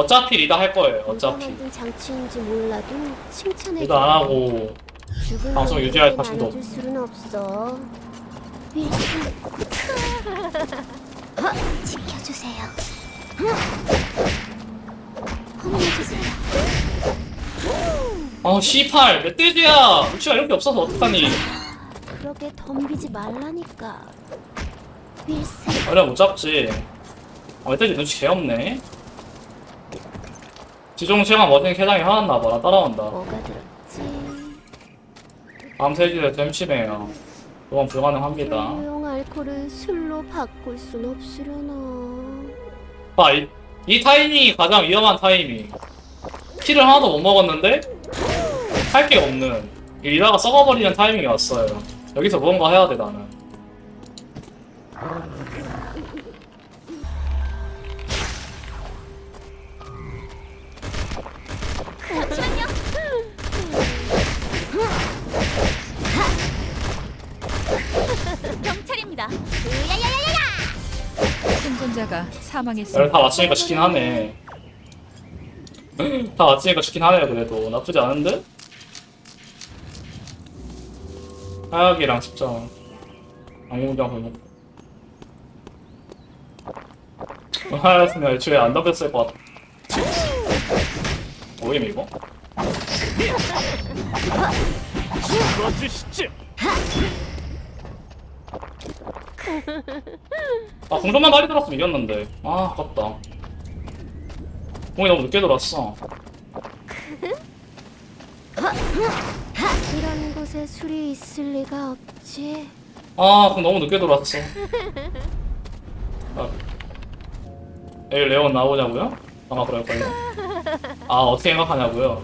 어차피 리더 할 거예요. 어차피 만든 장치인지 몰라도 칭찬해. 리더 안 하고 죽은 방송 유지할 자신도 나눠줄 수는 없어. 어, 지켜주세요. 허물어주세요. 아 C8 멧돼지야 루치가 이렇게 없어서 어떡하니 그러게 덤비지 말라니까. 윌슨. 못 잡지 아 멧돼지 눈치 개 없네 지종 체감 멋진 캐장이 화났나 봐 나 따라온다. 뭐가 들었지? 다음 세기를 댐심해요. 그건 불가능합니다. 용 알코올을 술로 바꿀 순 없으려나. 아, 이, 이 타이밍이 가장 위험한 타이밍. 키를 하나도 못 먹었는데 할 게 없는 이다가 썩어버리는 타이밍이 왔어요. 여기서 무언가 해야 돼 나는 생존자가 열 사망했습니다. 다 맞추니까 좋긴 하네 다 맞추니까 좋긴 하네요 그래도 나쁘지 않은데? 하약이랑 십자 안공장 골목 하였으면 애초에 안 덮였을 것 같아 뭐임 이거? 아 공전만 빨리 들었으면 이겼는데. 아 아깝다. 공이 너무 늦게 들어왔어. 이런 곳에 술이 있을 리가 없지. 아 그럼 너무 늦게 들어왔어. 아, 내일 레온 나오냐고요? 아마 그럴 걸요 아 어떻게 생각하냐고요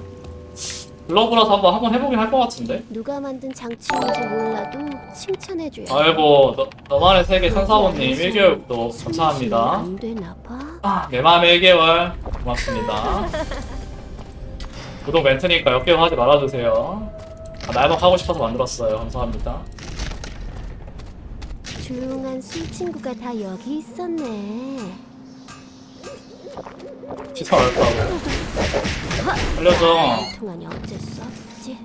글러브라서 한번 한번 해보긴 할 것 같은데 누가 만든 장치인지 몰라도 칭찬해줘야. 아이고 너, 너만의 세계 천사원님 1개월 구독 감사합니다 안 되나 봐. 아, 내 맘의 1개월 고맙습니다. 구독 멘트니까 역겨워하지 말아주세요. 아, 날막 하고 싶어서 만들었어요. 감사합니다. 조용한 술 친구가 다 여기 있었네. 시사 어렵다고. 알려줘. 통하니 어쩔 수 없지.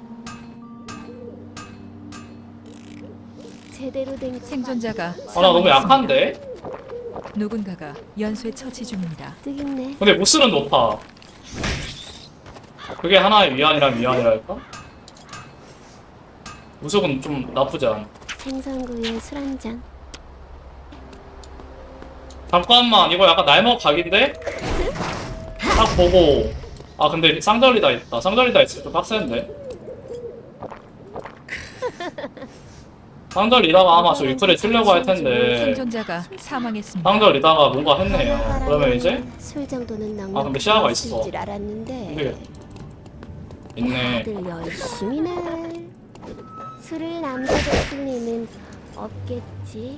제대로 된 생존자가 아, 나 너무 사망했습니다. 약한데? 누군가가 연쇄 처치 중입니다. 뜨겠네. 근데 무술은 높아. 그게 하나의 위안이란 위안이랄까? 무속은 좀 나쁘지 않아. 생선구이에 술 한 잔. 잠깐만, 이거 약간 날먹 각인데? 딱 보고. 아, 근데 쌍절리다 있다. 쌍절리다 있으면 좀 빡센데? 쌍절리다가 아마 저 유클에 치려고 할 텐데. 생존자가 사망했습니다. 쌍절리다가 뭔가 했네요. 그러면 이제? 술 정도는 넉넉 아, 근데 시야가 있어. 줄 알았는데. 근데 있네. 다들 열심히네. 술을 남겨뒀을 리는 없겠지.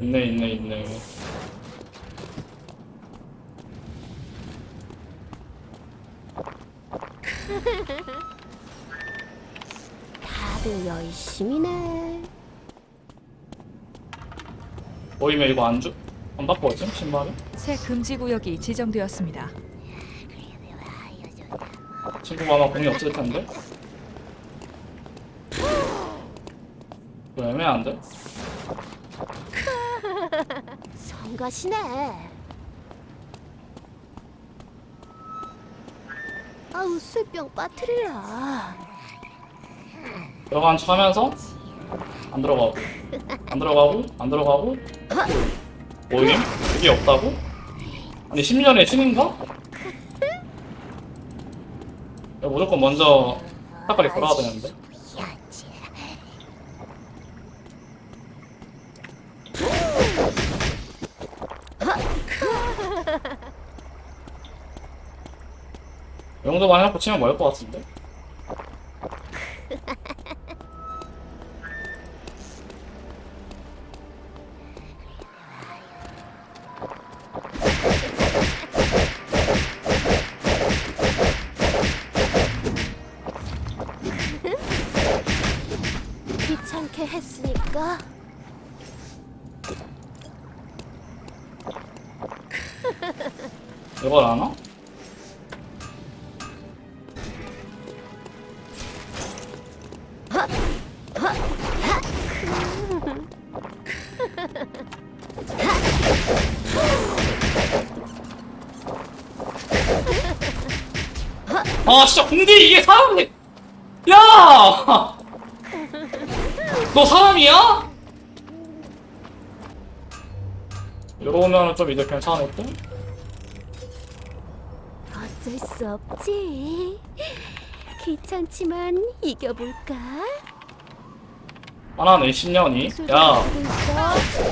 있네, 있네, 있네. 다들 열심히네. 보이면 이거 안 주? 안 바꿔지? 신발이? 새 금지 구역이 지정되었습니다. 친구가 아마 공이 없을 텐데. 이거 애매한데? 성가시네. 아우 술병 빠뜨리라. 들어간 척 하면서 안 들어가고 안 들어가고 안 들어가고 모임? 이게 없다고? 아니 10년의 신인가? 야, 무조건 먼저 사까리 걸어야 되는데 이 정도만 해놓고 치면 멀을 것 같은데 귀찮게 했으니까. 이걸 아나? 아 진짜 공대 이게 사람이 야! 너 사람이야? 이러면 좀 이제 괜찮았고 어쩔 수 없지. 귀찮지만 이겨볼까? 하나는 10년이 술 야.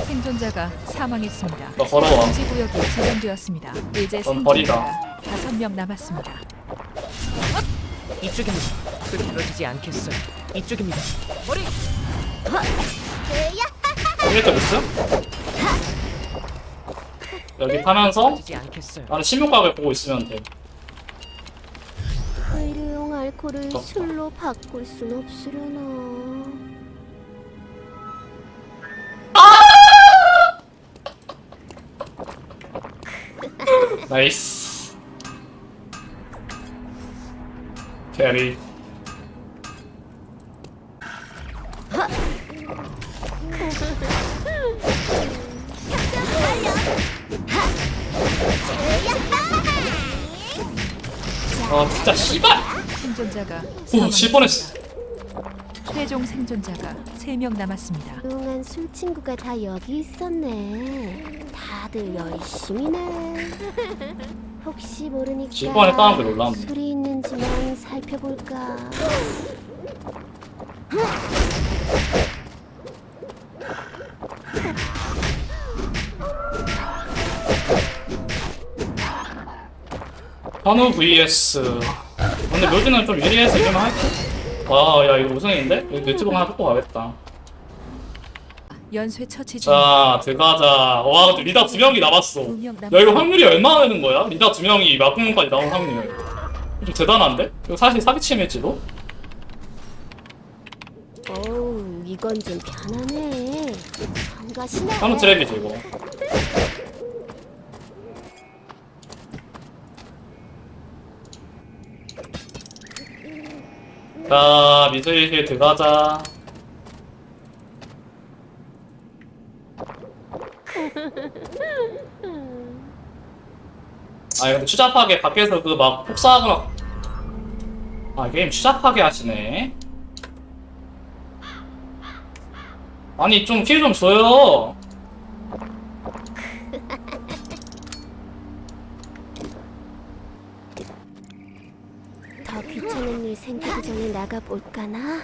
생존자가 사망했습니다. 너 걸어와 구역이 지정되었습니다. 이제 넌 버리다. 생존자가 다섯 명 남았습니다. 이쪽입니다. 흐트러지지 않겠어요. 이쪽입니다. 머리! 됐어? 여기 지지 않겠어요. 나는 신문각을 보고 있으면 돼 의료용 알코올을 어. 술로 바꿀 순 없으려나. 나이스. 캐리. 아 진짜 씨발! 생존자가 오, 질 뻔했어. 최종 생존자가 세명 남았습니다. 그동안 술 친구가 다 여기 있었네. 다들 열심히네. 혹시 모르니까 질 뻔했다는 게 놀랍네. 술이 있는지만 살펴볼까. 현우 vs 근데 묘지는 좀 유리해서 이기면 할게 와 야 이거 우승인데? 이거 유튜브 하나 뽑고 가겠다 연쇄 처치 중. 자 들어가자 와 근데 리다 두 명이 남았어 야 이거. 확률이 얼마나 되는 거야? 리다 두 명이 막공까지 나온 확률 좀 대단한데? 이거 사실 사기침일지도? 어우, 이건 좀 편하네. 성가시네. 한우 트랩이지 이거 자 미술실 들어가자. 아 근데 추잡하게 밖에서 그 막 폭사하거나. 아 게임 추잡하게 하시네. 아니 좀 킬 좀 줘요 더 귀찮은 일 생기기 전에 나가볼까나?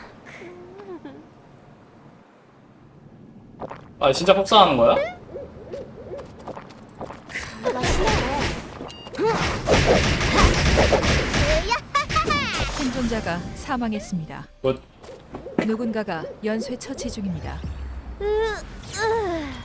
아 진짜 폭사하는 거야? 생존자가 사망했습니다. 뭐 누군가가 연쇄 처치 중입니다. 으, 으.